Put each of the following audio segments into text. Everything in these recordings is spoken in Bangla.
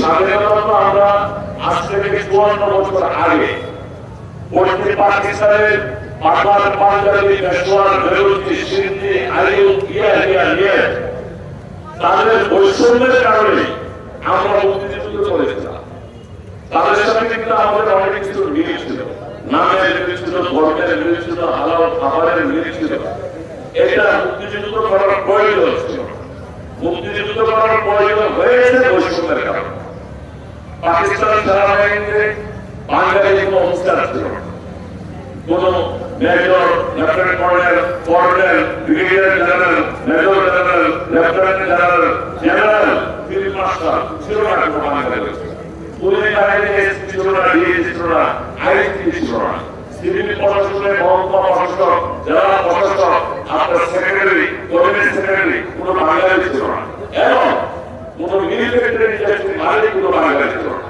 স্বাধীনতা তো তাদের বৈষম্যের কারণে আমরা মুক্তিযুদ্ধ করেছিলাম। তাদের সাথে কিন্তু আমাদের এটা মুক্তিযুদ্ধ ছিল না। কোন major lieutenant colonel colonel brigadier general major general lieutenant general general field master ছিল না কোনো বাঙালি পুলিশ বাহিনী ছিল না ডিএসপি ছিল না আইসি ছিল না সিভিল প্রশাসনের মহকুমা প্রশাসক, জেলা প্রশাসক আপনার সেক্রেটারি কমিটি সেক্রেটারি কোনো বাঙালি ছিল না এবং কোন মিলিটারি মালিক কোনো বাঙালি ছিল না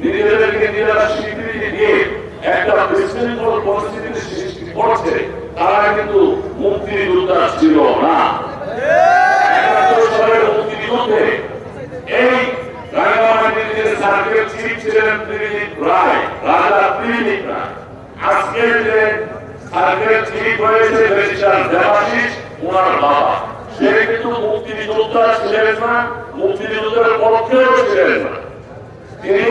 নিজেদেরকে নিজেরা স্বীকৃতি দিয়ে একটা বিশৃঙ্খল পরিস্থিতির সৃষ্টি করছে, তারা কিন্তু মুক্তিযোদ্ধা ছিল না। সে কিন্তু মুক্তিযোদ্ধা ছিলেন না মুক্তিযুদ্ধের পক্ষেও ছিলেন না। তিনি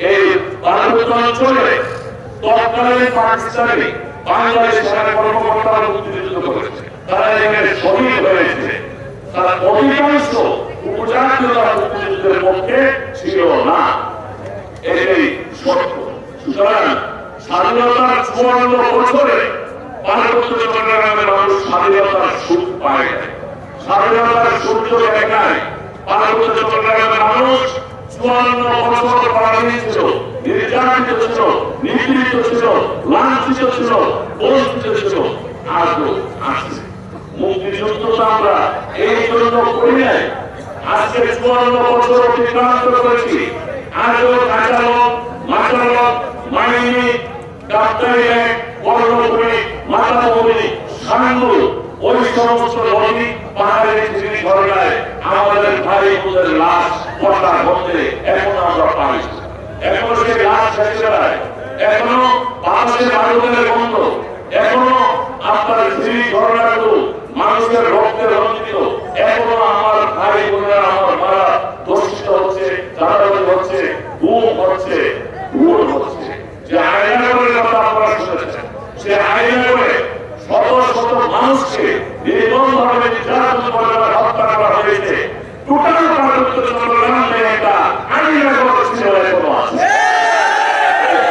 এই পার্বত্য অঞ্চলে তৎকালীন পাকিস্তানি বাংলাদেশ সেনা কর্মকর্তারা মুক্তিযুদ্ধ করেছে। তারা এখানে শহীদ হয়েছে। তারা অধিকাংশ উপজাতীয়তা মুক্তিযুদ্ধের পক্ষে ছিল না। এটাই সত্য। সুতরাং স্বাধীনতার চুয়ান্ন বছরে পার্বত্য চট্টগ্রামের মানুষ স্বাধীনতার সুখ পায় স্বাধীনতার সূর্য দেখায় পার্বত্য চট্টগ্রামের মানুষ চুয়ান্ন বছর পরাধীন ছিল নির্যাতিত ছিল নিপীড়িত ছিল লাঞ্ছিত ছিল বঞ্চিত ছিল আজও আছে মুক্তিযুদ্ধ তো আমরা এই জন্য করি নাই আজকে আমাদের ভাই লাশ পর্দার মধ্যে এখনও আমরা পাই এখনও সে খেতে বেড়ায় এখনও মানুষের গন্ধ এখনও আপনার স্ত্রী ঝরনাগুলো মানুষের রক্তে রঞ্জিত এখনও আমার ভাই বোনেরা আমার মারা দর্শিত হচ্ছে চাঁদাবাজি হচ্ছে গুম হচ্ছে ভুল হচ্ছে যে আইনাগরের কথা আপনারা শুনেছেন সে আইনাগরে শত শত মানুষকে নির্মম ভাবে নির্যাতন করে হত্যা করা হয়েছে টোটাল পার্বত্য চট্টগ্রামে একটা আইনাগর ছিল এখনও আছে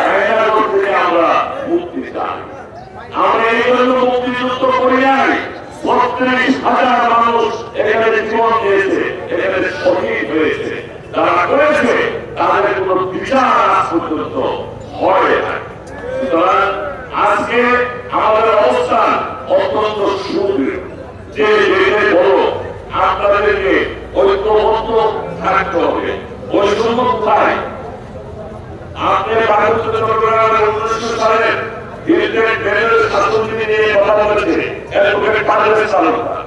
আইনাগর থেকে আমরা মুক্তি চাই আমরা এই জন্য মুক্তিযুদ্ধ করি নাই বত্রিশ হাজার মানুষ এখানে জীবন দিয়েছে এখানে শহীদ হয়েছে যারা করেছে তাদের কোনো বিচার আজ পর্যন্ত না সুতরাং আজকে আমাদের অবস্থান অত্যন্ত সুদৃঢ় যে যেখানে বড় আপনাদেরকে ঐক্যবদ্ধ থাকতে হবে। বৈষম্য কোথায়? আপনি পার্বত্য চট্টগ্রামের উনিশশো সালের হিলটেক ব্যানের শাসননীতি নিয়ে কথা বলেছে, অ্যাডভোকেট পারভেজ তালুকদার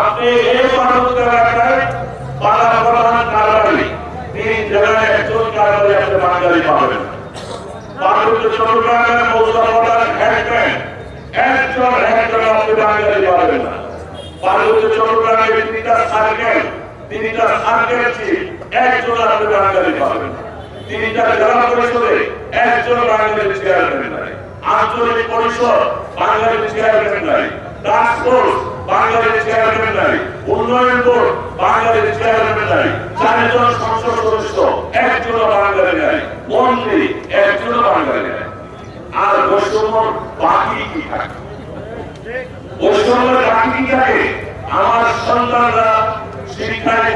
আপনি এই পার্বত্য এলাকায় পাড়া প্রধান কারবারি তিন জেলায় একজন বাঙালি পাবেন। পার্বত্য একজন আপনি বাঙালি পাবেন না। পার্বত্য চট্টগ্রামের তিনটা সার্কেল তিনটা সার্কেল চিফ একজন আপনি বাঙালি পাবেন না। একজন বাঙালি উন্নয়ন বোর্ড নাই। চারজন সংসদ সদস্য একজনও মন্ত্রী একজনও আর বৈষম্য বাকি কি থাকে? আমার সন্তানরা শিক্ষায়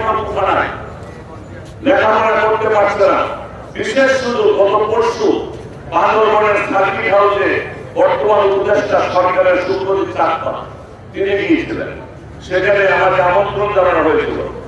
বিশেষ শুধু বর্তমান সেখানে আমাকে আমন্ত্রণ জানানো হয়েছিল।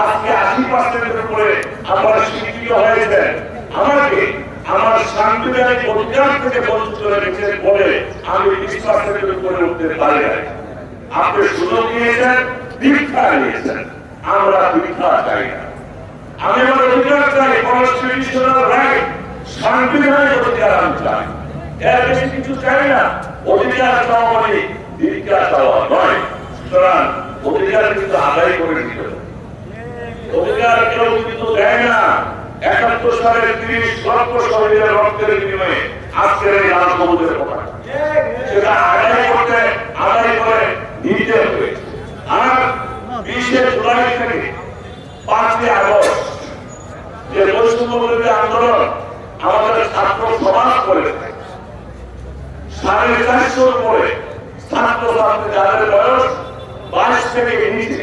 আজকে আশি পার্সেন্টের উপরে আপনারা শিক্ষিত হয়েছেন আমাকে আমার সাংবিধানিক অধিকার থেকে বঞ্চিত রেখেছেন বলে আমি বিশ পার্সেন্টের উপরে উঠতে পারি না আপনি সুযোগ নিয়েছেন, দীক্ষা নিয়েছেন। আমরা দীক্ষা চাই না। আমি আমার অধিকার চাই কনস্টিটিউশনাল রাইট সাংবিধানিক অধিকার আমি চাই। এর বেশি কিছু চাই না। অধিকার চাওয়া মানে দীক্ষা চাওয়া নয়। সুতরাং অধিকার কিন্তু আদায় করে দিতে হবে। অধিকার কেউ কিন্তু দেয় না। একাত্তর সালের তিরিশ লক্ষ শহীদের রক্তের বিনিময়ে আজকের এই লাল সেটা আদায় করতে, আদায় করে দিতে হবে। আর বিশে জুলাই থেকে পাঁচই আগস্ট যে বৈষম্য আন্দোলন আমাদের ছাত্র সমাজ করেছে সাড়ে চারশোর পরে ছাত্র ছাত্রী যাদের বয়স বাইশ থেকে নিচে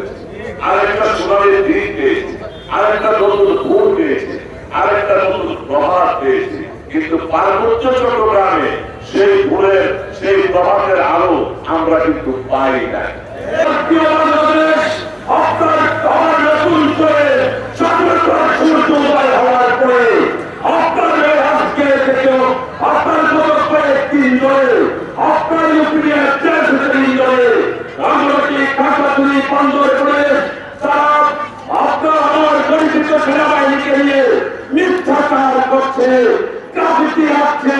আরেকটা সোনালের দিক পেয়েছি, আরেকটা নতুন ভোর পেয়েছি, আরেকটা নতুন প্রভাব পেয়েছে। কিন্তু পার্বত্য চট্টগ্রামে সেই ভোরের সেই প্রভাবের আলো আমরা কিন্তু পাই না আপনার নতুন করে স্বাধীনতার সূর্য উদয় হওয়ার পরে আপনার এই আজকে থেকেও আপনার গত কয়েকদিন ধরে আপনার ইউপিএর দেশ দিন ধরে রাজনৈতিক কাঁচাতুরি বন্দর করে তারা আপনার আমার পরিচিত সেনাবাহিনীকে নিয়ে মিথ্যাচার করছে রাজনীতি আছে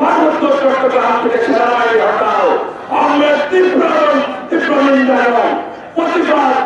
পার্বত্য চট্টগ্রাম থেকে সেনাবাহিনী হটাও আমরা তীব্র তীব্র নিন্দা এবং প্রতিবাদ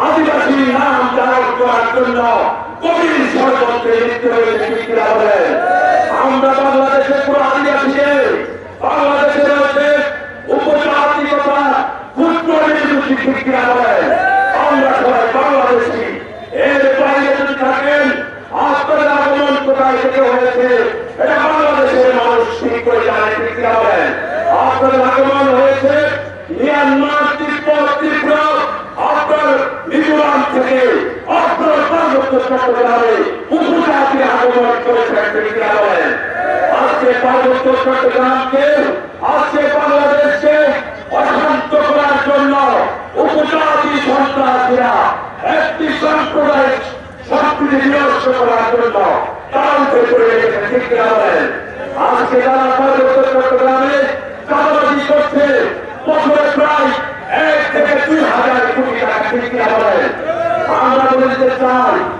আদিবাসী নাম ধারণ করার জন্য কবির ষড়যন্ত্রে লিপ্ত হয়েছে বিক্রিয়া বলেন আমরা বাংলাদেশের পুরো আদিবাসীদের বাংলাদেশের মধ্যে উপজাতিকতা নির্দোষী বিক্রিয়া বলেন আমরা সবাই বাংলাদেশি এর বাইরে যদি থাকেন আপনাদের আগমন কোথায় থেকে হয়েছে এটা বাংলাদেশের মানুষ ঠিক করে জানে বিক্রিয়া বলেন আপনাদের আগমন হয়েছে মিয়ানমার তিব্বত ত্রিপুরা আপনার মিজোরাম থেকে আপনার পার্বত্য চট্টগ্রামে উপজাতি আগমন করেছেন বিক্রিয়া বলেন আজকে পার্বত্য চট্টগ্রামকে আজকে বাংলাদেশকে অশান্ত করার জন্য উপজাতি সন্ত্রাসীরা একটি সাম্প্রদায়িক শক্তিকে বিনষ্ট করার জন্য তারা উঠে পড়ে রেখেছে আজকে যারা পার্বত্য চট্টগ্রামে চাঁদাবাজি করছে বছরে প্রায় এক থেকে দুই হাজার কোটি টাকা ঠিক আমরা বলতে চাই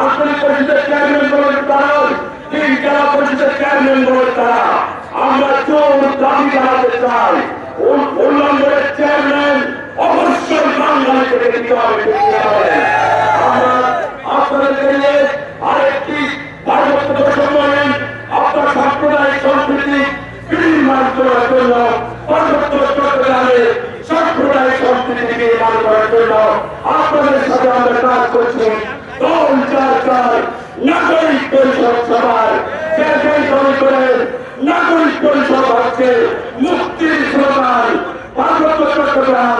আঞ্চলিক পরিষদের চেয়ারম্যান দলের তারা তিন জেলা পরিষদের চেয়ারম্যান দলের তারা। আমরা চোর দাবি জানাতে চাই। উন্নয়নের চেয়ারম্যান অবশ্যই বাঙালি থেকে দিতে হবে বলেন আমরা আপনাদেরকে নিয়ে আরেকটি পার্বত্য সম্মেলন, আপনার সাম্প্রদায়িক সম্প্রীতি বিনির্মাণ করার জন্য পার্বত্য চট্টগ্রামে সাম্প্রদায়িক সম্প্রীতি নির্মাণ করার জন্য আপনাদের সাথে আমরা কাজ করছি। চার নাগরিক পরিষদ সভায় করেন নাগরিক পরিষদ হচ্ছে মুক্তির সভায় পার্বত্য চট্টগ্রাম।